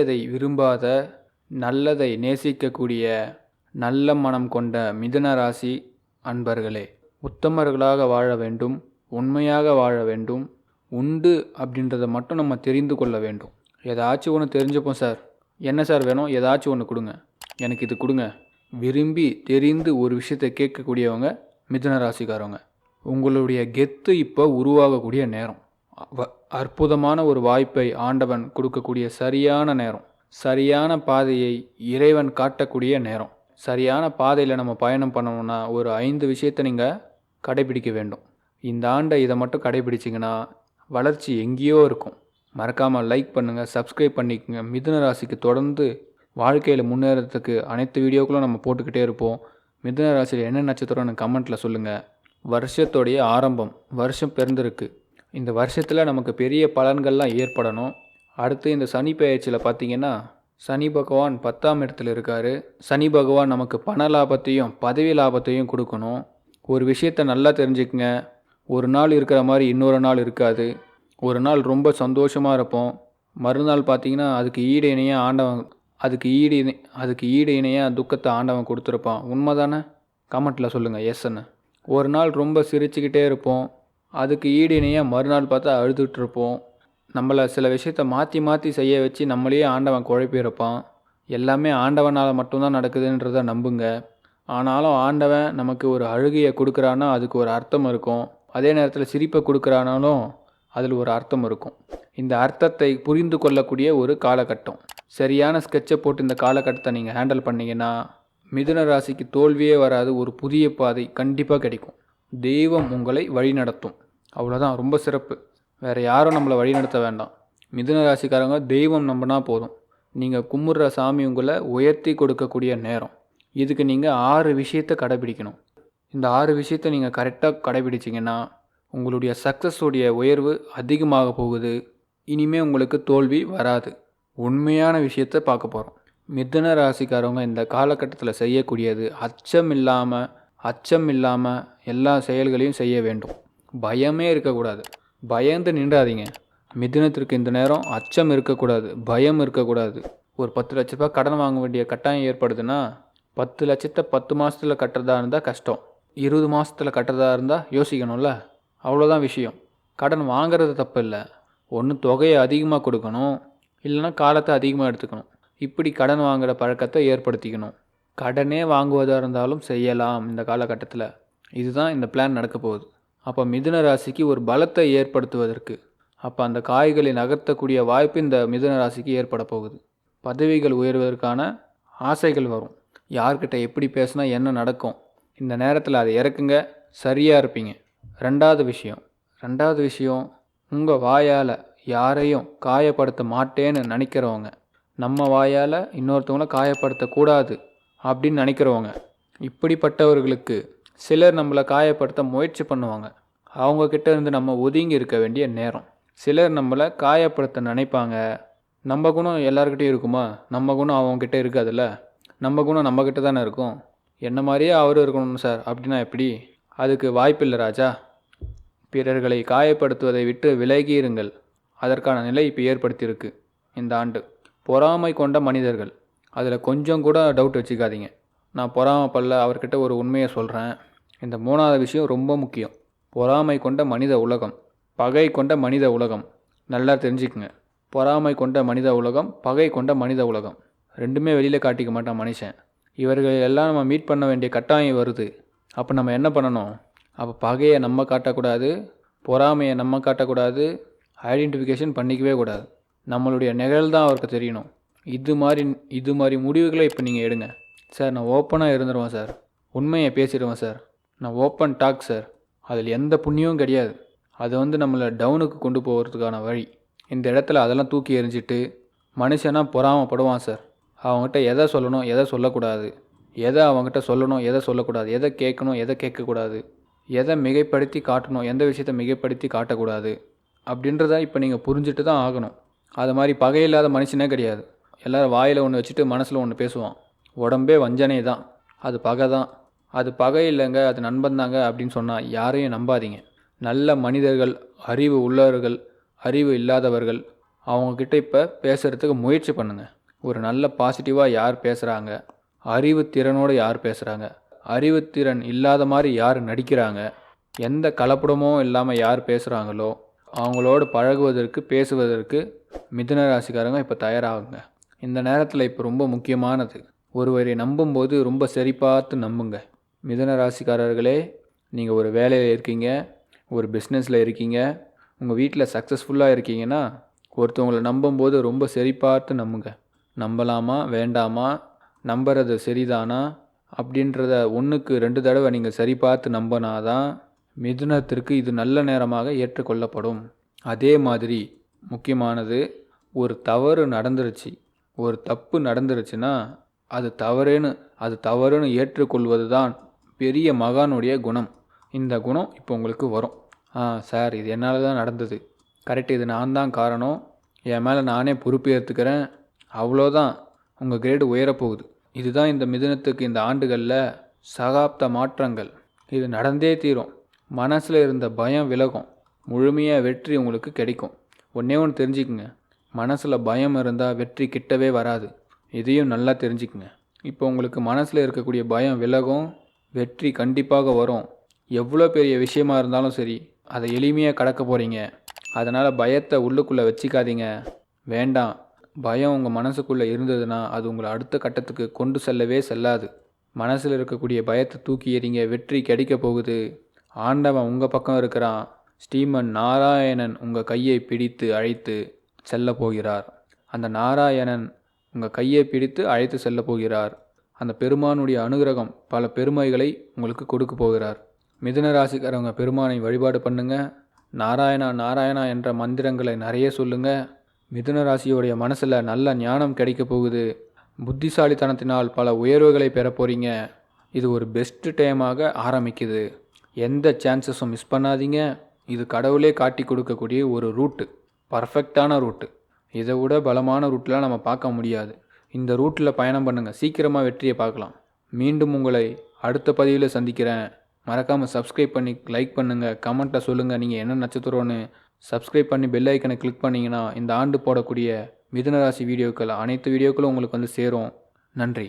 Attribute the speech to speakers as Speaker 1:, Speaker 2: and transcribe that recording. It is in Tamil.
Speaker 1: தீயதை விரும்பாத நல்லதை நேசிக்கக்கூடிய நல்ல மனம் கொண்ட மிதுன ராசி அன்பர்களே உத்தமர்களாக வாழ வேண்டும் உண்மையாக வாழ வேண்டும் உண்டு அப்படின்றத மட்டும் நம்ம தெரிந்து கொள்ள வேண்டும். ஏதாச்சும் ஒன்று தெரிஞ்சுப்போம் சார். என்ன சார் வேணும்? ஏதாச்சும் ஒன்று கொடுங்க. எனக்கு இது கொடுங்க. விரும்பி தெரிந்து ஒரு விஷயத்தை கேட்கக்கூடியவங்க மிதுன ராசிக்காரவங்க உங்களுடைய கெத்து இப்போ உருவாகக்கூடிய நேரம். அற்புதமான ஒரு வாய்ப்பை ஆண்டவன் கொடுக்கக்கூடிய சரியான நேரம். சரியான பாதையை இறைவன் காட்டக்கூடிய நேரம். சரியான பாதையில் நம்ம பயணம் பண்ணணும்னா ஒரு ஐந்து விஷயத்தை நீங்கள் கடைபிடிக்க வேண்டும். இந்த ஆண்டை இதை மட்டும் கடைபிடிச்சிங்கன்னா வளர்ச்சி எங்கேயோ இருக்கும். மறக்காமல் லைக் பண்ணுங்கள் சப்ஸ்கிரைப் பண்ணிக்கோங்க. மிதுன ராசிக்கு தொடர்ந்து வாழ்க்கையில் முன்னேறதுக்கு அனைத்து வீடியோக்களும் நம்ம போட்டுக்கிட்டே இருப்போம். மிதுன ராசியில் என்ன நட்சத்திரம்னு கமெண்ட்டில் சொல்லுங்கள் வருஷத்தோடைய ஆரம்பம் வருஷம் பிறந்திருக்கு. இந்த வருஷத்தில் நமக்கு பெரிய பலன்கள்லாம் ஏற்படணும். அடுத்து இந்த சனி பயிற்சியில் பார்த்தீங்கன்னா சனி பகவான் பத்தாம் இடத்துல இருக்கார். சனி பகவான் நமக்கு பண லாபத்தையும் பதவி லாபத்தையும் கொடுக்கணும். ஒரு விஷயத்தை நல்லா தெரிஞ்சுக்கங்க. ஒரு நாள் இருக்கிற மாதிரி இன்னொரு நாள் இருக்காது. ஒரு நாள் ரொம்ப சந்தோஷமாக இருப்போம். மறுநாள் பார்த்தீங்கன்னா அதுக்கு ஈடு இணையாக ஆண்டவன் அதுக்கு ஈடு இணை அதுக்கு ஈடு இணையாக துக்கத்தை ஆண்டவன் கொடுத்துருப்பான். உண்மை தானே கமெண்ட்டில் சொல்லுங்கள் எஸ்ன்னு ஒரு நாள் ரொம்ப சிரிச்சுக்கிட்டே இருப்போம். அதுக்கு ஈடு இணையாக மறுநாள் பார்த்தா அழுதுட்டு இருப்போம் நம்மளை சில விஷயத்த மாற்றி மாற்றி செய்ய வச்சு நம்மளையே ஆண்டவன் குழப்பியிருப்பான் எல்லாமே ஆண்டவனால் மட்டும்தான் நடக்குதுன்றத நம்புங்க. ஆனாலும் ஆண்டவன் நமக்கு ஒரு அழுகையை கொடுக்குறான்னா அதுக்கு ஒரு அர்த்தம் இருக்கும். அதே நேரத்தில் சிரிப்பை கொடுக்குறானாலும் அதில் ஒரு அர்த்தம் இருக்கும். இந்த அர்த்தத்தை புரிந்து கொள்ளக்கூடிய ஒரு காலகட்டம். சரியான ஸ்கெட்சை போட்டு இந்த காலகட்டத்தை நீங்கள் ஹேண்டில் பண்ணிங்கன்னா மிதுன ராசிக்கு தோல்வியே வராது ஒரு புதிய பாதை கண்டிப்பாக கிடைக்கும். தெய்வம் உங்களை வழிநடத்தும். அவ்வளோதான் ரொம்ப சிறப்பு. வேறு யாரும் நம்மளை வழிநடத்த வேண்டாம். மிதுன ராசிக்காரங்க தெய்வம் நம்பினா போதும். நீங்கள் கும்பிட்ற சாமி உங்களை உயர்த்தி கொடுக்கக்கூடிய நேரம். இதுக்கு நீங்கள் ஆறு விஷயத்தை கடைபிடிக்கணும். இந்த ஆறு விஷயத்தை நீங்கள் கரெக்டாக கடைபிடிச்சிங்கன்னா உங்களுடைய சக்ஸஸுடைய உயர்வு அதிகமாக போகுது. இனிமே உங்களுக்கு தோல்வி வராது. உண்மையான விஷயத்தை பார்க்க போகிறோம் மிதுன ராசிக்காரவங்க இந்த காலகட்டத்தில் செய்யக்கூடியது அச்சம் இல்லாமல் அச்சம் இல்லாமல் எல்லா செயல்களையும் செய்ய வேண்டும். பயமே இருக்கக்கூடாது. பயந்து நின்றாதீங்க. மிதுனத்திற்கு இந்த நேரம் அச்சம் இருக்கக்கூடாது பயம் இருக்கக்கூடாது. ஒரு பத்து லட்ச ரூபாய் கடன் வாங்க வேண்டிய கட்டாயம் ஏற்படுதுன்னா பத்து லட்சத்தை பத்து மாதத்துல கட்டுறதா இருந்தால் கஷ்டம். இருபது மாதத்தில் கட்டுறதா இருந்தால் யோசிக்கணும்ல? அவ்வளோதான் விஷயம். கடன் வாங்குறது தப்பு இல்லை ஒன்று தொகையை அதிகமாக கொடுக்கணும். இல்லைன்னா காலத்தை அதிகமாக எடுத்துக்கணும். இப்படி கடன் வாங்குகிற பழக்கத்தை ஏற்படுத்திக்கணும். கடனே வாங்குவதாக இருந்தாலும் செய்யலாம் இந்த காலகட்டத்தில். இதுதான் இந்த பிளான் நடக்க போகுது. அப்போ மிதுன ராசிக்கு ஒரு பலத்தை ஏற்படுத்துவதற்கு அப்போ அந்த காய்களை நகர்த்தக்கூடிய வாய்ப்பு இந்த மிதுன ராசிக்கு ஏற்பட போகுது. பதவிகள் உயர்வதற்கான ஆசைகள் வரும். யார்கிட்ட எப்படி பேசினா என்ன நடக்கும்? இந்த நேரத்தில் அதை இறக்குங்க சரியாக இருப்பீங்க. ரெண்டாவது விஷயம் ரெண்டாவது விஷயம் உங்கள் வாயால் யாரையும் காயப்படுத்த மாட்டேன்னு நினைக்கிறவங்க. நம்ம வாயால் இன்னொருத்தவங்கள காயப்படுத்தக்கூடாது. அப்படின்னு நினைக்கிறவங்க. இப்படிப்பட்டவர்களுக்கு சிலர் நம்மளை காயப்படுத்த முயற்சி பண்ணுவாங்க. அவங்கக்கிட்ட இருந்து நம்ம ஒதுங்கி இருக்க வேண்டிய நேரம். சிலர் நம்மளை காயப்படுத்த நினைப்பாங்க. நம்ம குணம் எல்லாருக்கிட்டையும் இருக்குமா? நம்ம குணம் அவங்கக்கிட்ட இருக்காதுல்ல? நம்ம குணம் நம்மக்கிட்ட தானே இருக்கும்? என்ன மாதிரியே அவரும் இருக்கணும் சார் அப்படின்னா எப்படி? அதுக்கு வாய்ப்பில்லை ராஜா. பிறர்களை காயப்படுத்துவதை விட்டு விலகியிருங்கள். அதற்கான நிலை இப்போ ஏற்படுத்தியிருக்கு. இந்த ஆண்டு. பொறாமை கொண்ட மனிதர்கள். அதில் கொஞ்சம் கூட டவுட் வச்சுக்காதீங்க. நான் பொறாமைப்படல அவர்கிட்ட ஒரு உண்மையை சொல்கிறேன் இந்த மூணாவது விஷயம் ரொம்ப முக்கியம். பொறாமை கொண்ட மனித உலகம் பகை கொண்ட மனித உலகம். நல்லா தெரிஞ்சுக்குங்க. பொறாமை கொண்ட மனித உலகம் பகை கொண்ட மனித உலகம். ரெண்டுமே வெளியில் காட்டிக்க மாட்டான் மனுஷன். இவர்கள் எல்லாம் நம்ம மீட் பண்ண வேண்டிய கட்டாயம் வருது. அப்போ நம்ம என்ன பண்ணணும்? அப்போ பகையை நம்ம காட்டக்கூடாது பொறாமையை நம்ம காட்டக்கூடாது ஐடென்டிஃபிகேஷன் பண்ணிக்கவே கூடாது. நம்மளுடைய நிகழ் தான் அவருக்கு தெரியணும். இது மாதிரி இது மாதிரி முடிவுகளை இப்போ நீங்கள் எடுங்க. சார் நான் ஓப்பனாக இருந்துருவேன் சார். உண்மையை பேசிடுவேன் சார். நான் ஓப்பன் டாக் சார். அதில் எந்த புண்ணியமும் கிடையாது. அது வந்து நம்மளை டவுனுக்கு கொண்டு போகிறதுக்கான வழி. இந்த இடத்துல அதெல்லாம் தூக்கி எறிஞ்சிட்டு மனுஷனாக பொறாமப்படுவான் சார். அவங்ககிட்ட எதை சொல்லணும் எதை சொல்லக்கூடாது. எதை அவங்ககிட்ட சொல்லணும் எதை சொல்லக்கூடாது. எதை கேட்கணும் எதை கேட்கக்கூடாது. எதை மிகைப்படுத்தி காட்டணும் எந்த விஷயத்தை மிகைப்படுத்தி காட்டக்கூடாது. அப்படின்றத இப்போ நீங்கள் புரிஞ்சுட்டு தான் ஆகணும். அது மாதிரி பகையில்லாத மனுஷனே கிடையாது. எல்லோரும் வாயில் ஒன்று வச்சுட்டு மனசில் ஒன்று பேசுவான் உடம்பே வஞ்சனை தான். அது பகை தான். அது பகை இல்லைங்க அது நண்பன் தாங்க அப்படின்னு சொன்னால் யாரையும் நம்பாதீங்க. நல்ல மனிதர்கள் அறிவு உள்ளவர்கள் அறிவு இல்லாதவர்கள் அவங்கக்கிட்ட இப்போ பேசுகிறதுக்கு முயற்சி பண்ணுங்கள் ஒரு நல்ல பாசிட்டிவாக யார் பேசுகிறாங்க அறிவுத்திறனோடு யார் பேசுகிறாங்க அறிவுத்திறன் இல்லாத மாதிரி யார் நடிக்கிறாங்க? எந்த கலப்படமும் இல்லாமல் யார் பேசுகிறாங்களோ அவங்களோடு பழகுவதற்கு பேசுவதற்கு மிதுன ராசிக்காரங்க இப்போ தயாராகுங்க. இந்த நேரத்தில் இப்போ ரொம்ப முக்கியமானது. ஒருவரை நம்பும்போது ரொம்ப சரி பார்த்து நம்புங்க. மிதுன ராசிக்காரர்களே நீங்கள் ஒரு வேலையில் இருக்கீங்க ஒரு பிஸ்னஸில் இருக்கீங்க உங்கள் வீட்டில் சக்ஸஸ்ஃபுல்லாக இருக்கீங்கன்னா ஒருத்தவங்களை நம்பும்போது ரொம்ப சரி பார்த்து நம்புங்க. நம்பலாமா வேண்டாமா நம்புறது சரிதானா அப்படின்றத ஒன்றுக்கு ரெண்டு தடவை நீங்கள் சரி பார்த்து நம்பினாதான் மிதுனத்திற்கு இது நல்ல நேரமாக ஏற்றுக்கொள்ளப்படும். அதே மாதிரி முக்கியமானது ஒரு தவறு நடந்துருச்சு. ஒரு தப்பு நடந்துருச்சுன்னா அது தவறுன்னு அது தவறுன்னு ஏற்றுக்கொள்வது தான் பெரிய மகானுடைய குணம். இந்த குணம் இப்போ உங்களுக்கு வரும். ஆ சார் இது என்னால் தான் நடந்தது. கரெக்ட் இது நான் தான் காரணம். என் மேலே நானே பொறுப்பு ஏற்றுக்கிறேன் அவ்வளோதான். உங்கள் கிரேடு உயரப்போகுது. இதுதான் இந்த மிதனத்துக்கு இந்த ஆண்டுகளில் சகாப்த மாற்றங்கள். இது நடந்தே தீரும். மனசில் இருந்த பயம் விலகும். முழுமையாக வெற்றி உங்களுக்கு கிடைக்கும். ஒன்றே ஒன்று தெரிஞ்சுக்குங்க. மனசில் பயம் இருந்தால் வெற்றி கிட்டவே வராது. இதையும் நல்லா தெரிஞ்சுக்குங்க. இப்போ உங்களுக்கு மனசில் இருக்கக்கூடிய பயம் விலகும் வெற்றி கண்டிப்பாக வரும். எவ்வளோ பெரிய விஷயமா இருந்தாலும் சரி அதை எளிமையாக கடக்க போகிறீங்க அதனால் பயத்தை உள்ளுக்குள்ளே வச்சுக்காதீங்க. வேண்டாம். பயம் உங்கள் மனசுக்குள்ளே இருந்ததுன்னா அது உங்களை அடுத்த கட்டத்துக்கு கொண்டு செல்லவே செல்லாது. மனசில் இருக்கக்கூடிய பயத்தை தூக்கி எறிங்க. வெற்றி கிடைக்க போகுது. ஆண்டவன் உங்கள் பக்கம் இருக்கிறான். ஸ்ரீமன் நாராயணன் உங்கள் கையை பிடித்து அழைத்து செல்ல போகிறார். அந்த நாராயணன் உங்கள் கையை பிடித்து அழைத்து செல்ல போகிறார். அந்த பெருமானுடைய அனுகிரகம் பல பெருமைகளை உங்களுக்கு கொடுக்க போகிறார். மிதுன ராசிக்காரவங்க பெருமானை வழிபாடு பண்ணுங்க. நாராயணா நாராயணா என்ற மந்திரங்களை நிறைய சொல்லுங்க. மிதுன ராசியோடைய மனசில் நல்ல ஞானம் கிடைக்க போகுது. புத்திசாலித்தனத்தினால் பல உயர்வுகளை பெற போகிறீங்க இது ஒரு பெஸ்ட் டைமாக ஆரம்பிக்குது. எந்த சான்சஸும் மிஸ் பண்ணாதீங்க. இது கடவுளே காட்டி கொடுக்கக்கூடிய ஒரு ரூட்டு பர்ஃபெக்டான ரூட்டு. இதை விட பலமான ரூட்லாம் நம்ம பார்க்க முடியாது. இந்த ரூட்டில் பயணம் பண்ணுங்கள் சீக்கிரமாக வெற்றியை பார்க்கலாம். மீண்டும் உங்களை அடுத்த பதிவில் சந்திக்கிறேன். மறக்காமல் சப்ஸ்கிரைப் பண்ணி லைக் பண்ணுங்கள் கமெண்ட்டில் சொல்லுங்கள் நீங்கள் என்ன நட்சத்திரம்னு சப்ஸ்கிரைப் பண்ணி பெல் ஐக்கனை கிளிக் பண்ணிங்கன்னா இந்த ஆண்டு போடக்கூடிய மிதுன ராசி வீடியோக்கள் அனைத்து வீடியோக்களும் உங்களுக்கு வந்து சேரும். நன்றி.